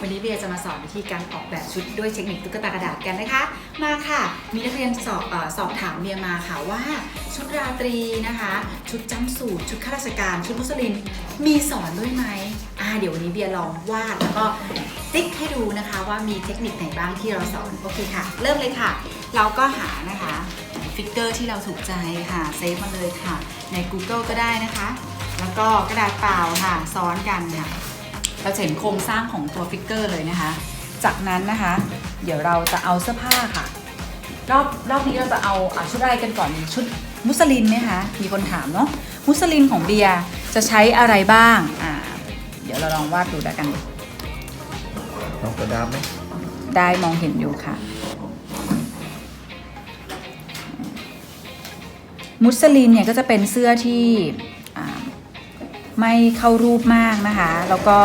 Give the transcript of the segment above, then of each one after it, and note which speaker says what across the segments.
Speaker 1: วันนี้เบียร์จะมาสอนวิธีการออกแบบชุดด้วยเทคนิคตุ๊กตากระดาษกันนะคะ มาค่ะ มีนักเรียนสอบอสอบถามเบียร์มาค่ะว่า ชุดราตรีนะคะ ชุดจำสูทชุดข้าราชการ ชุดมุสลิม มีสอนด้วยไหมอ่าเดี๋ยววันนี้เบียร์ลองวาดแล้วก็ติ๊กให้ดูนะคะว่ามีเทคนิคไหนบ้างที่เราสอน โอเคค่ะ เริ่มเลยค่ะ เราก็หานะคะฟิกเกอร์ที่เราถูกใจค่ะเซฟมาเลยค่ะ ใน Google ก็ได้นะคะ แล้วก็กระดาษเปล่าค่ะ ซ้อนกันค่ะ เราจะเห็นโครงสร้างของตัวฟิกเกอร์เลยนะคะ จากนั้นนะคะ เดี๋ยวเราจะเอาเสื้อผ้าค่ะ รอบรอบนี้เราจะเอาอะชุดอะไรกันก่อนดีชุดมุสลินไหมคะมีคนถามเนาะมุสลินของเบียร์จะใช้อะไรบ้างอ่าเดี๋ยวเราลองวาดดูแล้วกัน
Speaker 2: น้องกระดาษไหม
Speaker 1: ได้มองเห็นอยู่ค่ะ มุสลินเนี่ยก็จะเป็นเสื้อที่อ่า ไม่เข้ารูปมากนะคะ แล้วก็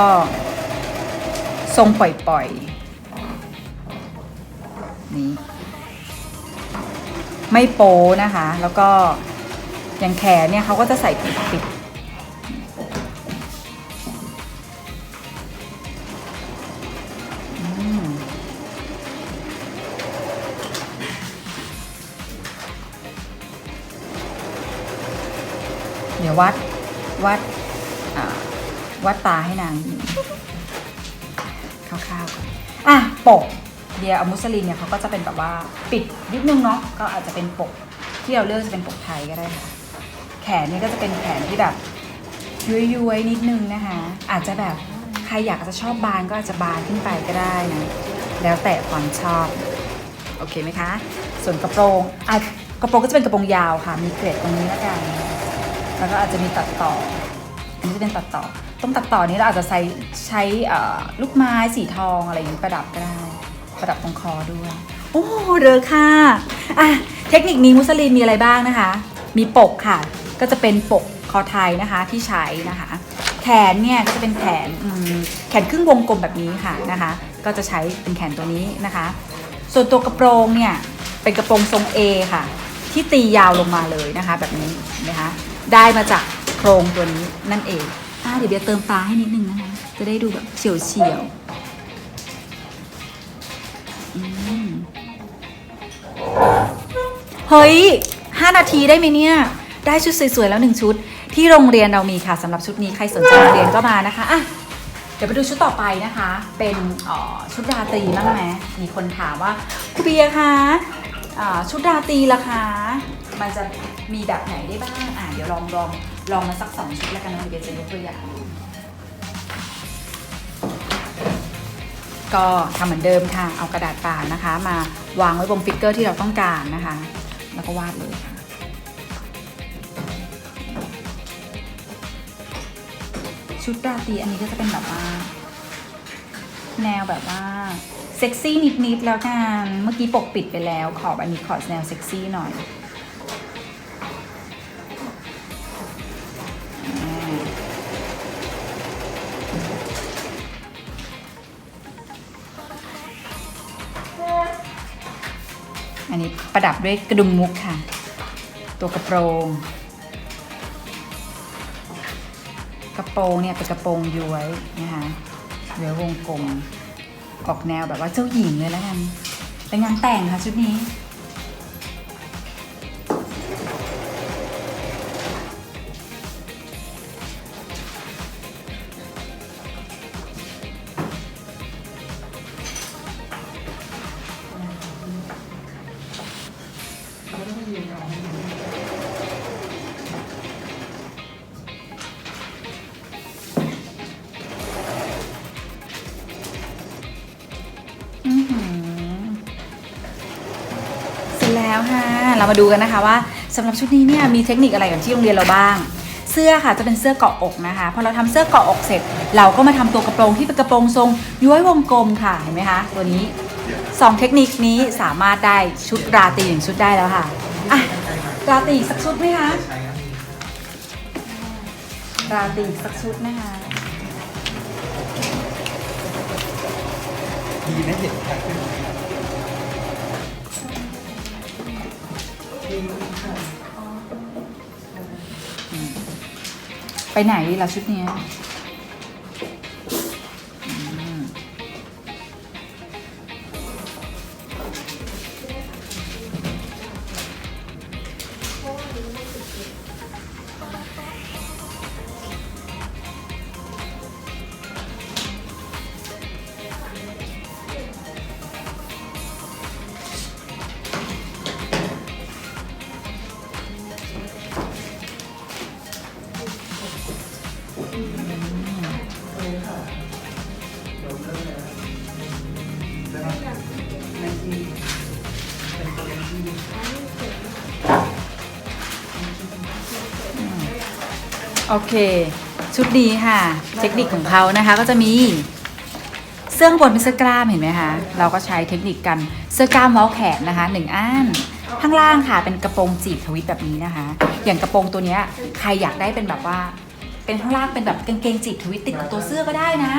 Speaker 1: ทรงปล่อยๆนี่ไม่โป้นะคะ แล้วก็อย่างแขนเนี่ยเขาก็จะใส่ปิดปิดเดี๋ยววัดวัด วัดตาให้นางคร่าวๆก่อนอะปกเดียอามุสลินเนี่ยเขาก็จะเป็นแบบว่าปิดนิดนึงเนาะก็อาจจะเป็นปกที่เราเลือกจะเป็นปกไทยก็ได้ค่ะ แขนเนี่ยก็จะเป็นแขนที่แบบย้วยๆนิดนึงนะคะ อาจจะแบบใครอยากจะชอบบานก็อาจจะบานขึ้นไปก็ได้นะแล้วแต่ความชอบโอเคไหมคะ ส่วนกระโปรงอะกระโปรงก็จะเป็นกระโปรงยาวค่ะ มีเกรดตรงนี้แล้วกัน แล้วก็อาจจะมีตัดต่อ อันนี้จะเป็นตัดต่อตรงตัดต่อนี้เราอาจจะใช้ใช้ลูกไม้สีทองอะไรอย่างนี้ประดับก็ได้ประดับตรงคอด้วย โอ้เรอค่ะอะ เทคนิคนี้มุสลินมีอะไรบ้างนะคะ มีปกค่ะ ก็จะเป็นปกคอไทยนะคะที่ใช้นะคะ แขนเนี่ยก็จะเป็นแขนแขนครึ่งวงกลมแบบนี้ค่ะนะคะ ก็จะใช้เป็นแขนตัวนี้นะคะ ส่วนตัวกระโปรงเนี่ยเป็นกระโปรงทรง A ค่ะ ที่ตียาวลงมาเลยนะคะ แบบนี้นะคะ ได้มาจาก ครงตัวนี้นั่นเองอ่าเดี๋ยวเบียเติมตาให้นิดนึงนะคะ จะได้ดูแบบเฉียวเฉียวเฮ้ย5นาทีได้ไหมเนี่ย ได้ชุดสวยๆแล้วหนึ่งชุด ที่โรงเรียนเรามีค่ะสำหรับชุดนี้ใครสนใจเรียนก็มานะคะอะเดี๋ยวไปดูชุดต่อไปนะคะ เป็นออชุดราตรีบ้างไหมมีคนถามว่าครูเบียคะอ่าชุดราตรีล่ะคะมันจะมีแบบไหนได้บ้าง อะเดี๋ยวลองลอง ลองมาสักสองชุดแล้วกันนะเดี๋ยวจะยกตัวอย่างก็ทำเหมือนเดิมค่ะ เอากระดาษป่านะคะ มาวางไว้บนฟิกเกอร์ที่เราต้องการนะคะ แล้วก็วาดเลยค่ะ ชุดราตรีอันนี้ก็จะเป็นแบบว่า แนวแบบว่าเซ็กซี่นิดๆแล้วกัน เมื่อกี้ปกปิดไปแล้ว ขอบอันนี้ขอแนวเซ็กซี่หน่อย อันนี้ประดับด้วยกระดุมมุกค่ะ ตัวกระโปรง กระโปรงเนี่ยเป็นกระโปรงย้วยนะคะย้วยวงกลมออกแนวแบบว่าเจ้าหญิงเลยแล้วกันเป็นงานแต่งค่ะชุดนี้ แล้วค่ะ เรามาดูกันนะคะว่าสำหรับชุดนี้เนี่ยมีเทคนิคอะไรกับที่โรงเรียนเราบ้าง เสื้อค่ะจะเป็นเสื้อเกาะอกนะคะพอเราทำเสื้อเกาะอกเสร็จ เราก็มาทำตัวกระโปรงที่เป็นกระโปรงทรงย้วยวงกลมค่ะเห็นไหมคะตัวนี้สองเทคนิคนี้สามารถได้ชุดราตรีหนึ่งชุดได้แล้วค่ะอะราตรีสักชุดไหมคะราตรีสักชุดนะคะ
Speaker 2: ดีนะเห็นชัดขึ้น
Speaker 1: ไปไหนล่ะชุดเนี้ย ที่เป็
Speaker 2: นตัวเลขที่
Speaker 1: โอเค ชุดนี้ค่ะ เทคนิคของเขานะคะก็จะมี เสื้องบนเป็นเสื้อกล้ามเห็นไหมคะเราก็ใช้เทคนิคกันเสื้อกล้ามเมาส์แขนนะคะหนึ่งอันข้างล่างค่ะเป็นกระโปรงจีบทวิตแบบนี้นะคะ อย่างกระโปรงตัวนี้ใครอยากได้เป็นแบบว่า เป็นข้างล่างเป็นแบบกางเกงจีบทวิตติดกับตัวเสื้อก็ได้นะ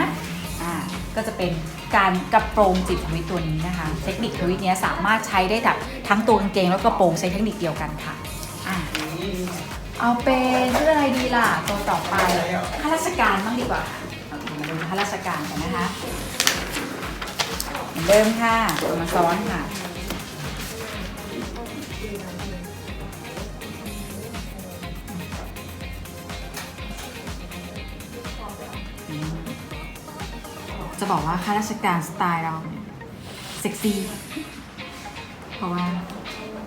Speaker 1: อ่าก็จะเป็น การกระโปรงจีบทวิตตัวนี้นะคะ เทคนิคทวิตเนี้ยสามารถใช้ได้แบบทั้งตัวกางเกงแล้วก็กระโปรงใช้เทคนิคเดียวกันค่ะอ่าเอาเป็นเรื่องอะไรดีล่ะตัวต่อไปข้าราชการบ้างดีกว่ามาดูข้าราชการกันนะคะเหมือนเดิมค่ะมาซ้อนค่ะ จะบอกว่าข้าราชการสไตล์เราเนี่ยเซ็กซี่ เพราะว่า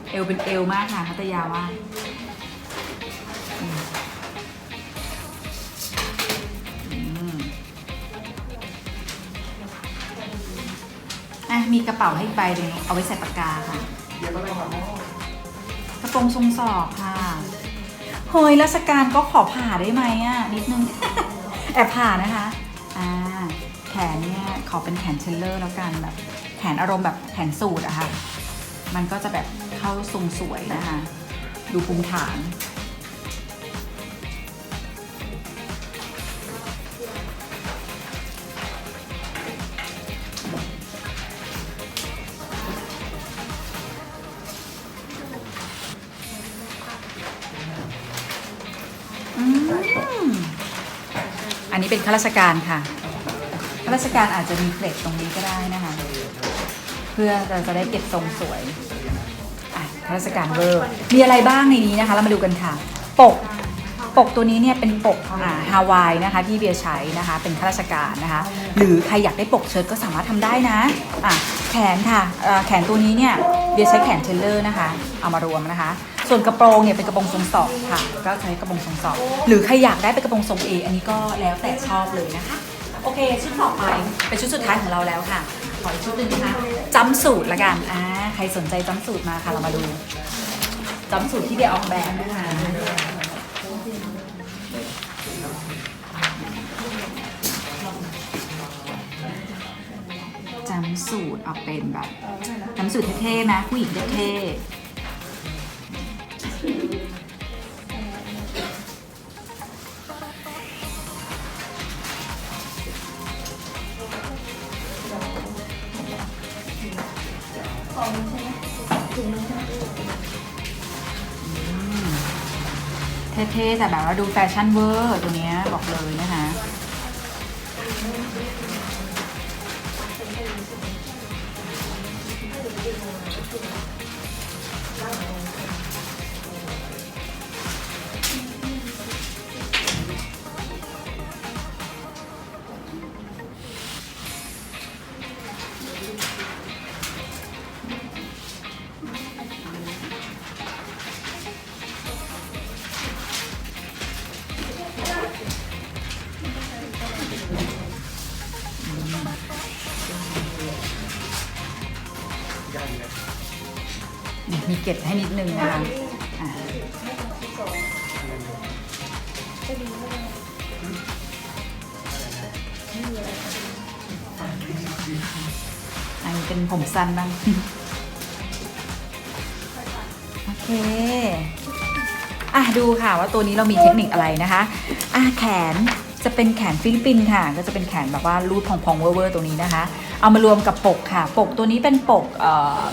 Speaker 1: เอวเป็นเอวมากค่ะพัตยาว่าอะมีกระเป๋าให้ใบหนึ่งเอาไว้ใส่ปากกาค่ะกระโปรงทรงศอกค่ะเฮ้ยราชการก็ขอผ่าได้ไหมอะนิดนึง แอบผ่านะคะ นเนี่ยขอเป็นแขนเชลเลอร์แล้วกันแบบแขนอารมณ์แบบแขนสูทอะค่ะ มันก็จะแบบเข้าทรงสวยนะคะ ดูภูมิฐาน อันนี้เป็นข้าราชการค่ะ ข้าราชการอาจจะมีเกรดตรงนี้ก็ได้นะคะ เพื่อเราจะได้เก็บทรงสวยอะข้าราชการเวอร์มีอะไรบ้างในนี้นะคะ เรามาดูกันค่ะ ปก ปกตัวนี้เนี่ยเป็นปกอ่าฮาวายนะคะที่เบียร์ใช้นะคะ เป็นข้าราชการนะคะ หรือใครอยากได้ปกเชิ้ตก็สามารถทำได้นะอะแขนค่ะอ่อแขนตัวนี้เนี่ยเบียร์ใช้แขนเทเลอร์นะคะ เอามารวมนะคะ ส่วนกระโปรงเนี่ยเป็นกระโปรงทรงศอกค่ะ ก็ใช้กระโปรงทรงศอก หรือใครอยากได้เป็นกระโปรงทรงเออันนี้ก็แล้วแต่ชอบเลยนะคะ โอเค ชุดต่อไปเป็นชุดสุดท้ายของเราแล้วค่ะ ขออีกชุดหนึ่งนะคะจำสูตรละกันอ่าใครสนใจจำสูตรมาค่ะเรามาดูจำสูตรที่เบียออกแบบนะคะจำสูตรออกเป็นแบบจำสูตรเท่ๆนะผู้หญิงเท่ๆ เท่ๆแต่แบบว่าดูแฟชั่นเวอร์ตัวเนี้ยบอกเลยนะคะ กล็ดให้นิดนึงนะคะอะอันนี้เป็นผมสั้นบ้าง โอเค อะดูค่ะว่าตัวนี้เรามีเทคนิคอะไรนะคะ อะแขนจะเป็นแขนฟิลิปปินส์ค่ะ ก็จะเป็นแขนแบบว่ารูดพองๆเวอร์ๆตัวนี้นะคะ เอามารวมกับปกค่ะ ปกตัวนี้เป็นปกเอ่อ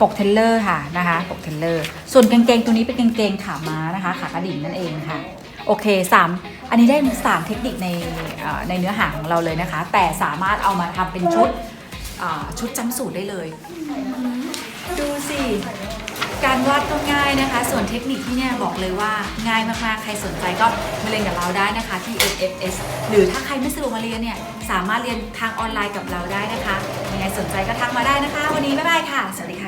Speaker 1: ปกเทเลอร์ค่ะนะคะ ปกเทเลอร์ ส่วนกางเกงตัวนี้เป็นกางเกงขาม้านะคะขากระดิ่งนั่นเองค่ะ โอเคสามอันนี้ได้สามเทคนิคในในเนื้อหาของเราเลยนะคะ แต่สามารถเอามาทำเป็นชุดชุดจำสูตรได้เลย ดูสิ การวาดก็ง่ายนะคะ ส่วนเทคนิคที่เนี่ยบอกเลยว่าง่ายมากๆ ใครสนใจก็มาเรียนกับเราได้นะคะที่ FFS หรือถ้าใครไม่สะดวกมาเรียนเนี่ยสามารถเรียนทางออนไลน์กับเราได้นะคะยังไงสนใจก็ทักมาได้นะคะ วันนี้บ๊ายบายค่ะ สวัสดีค่ะ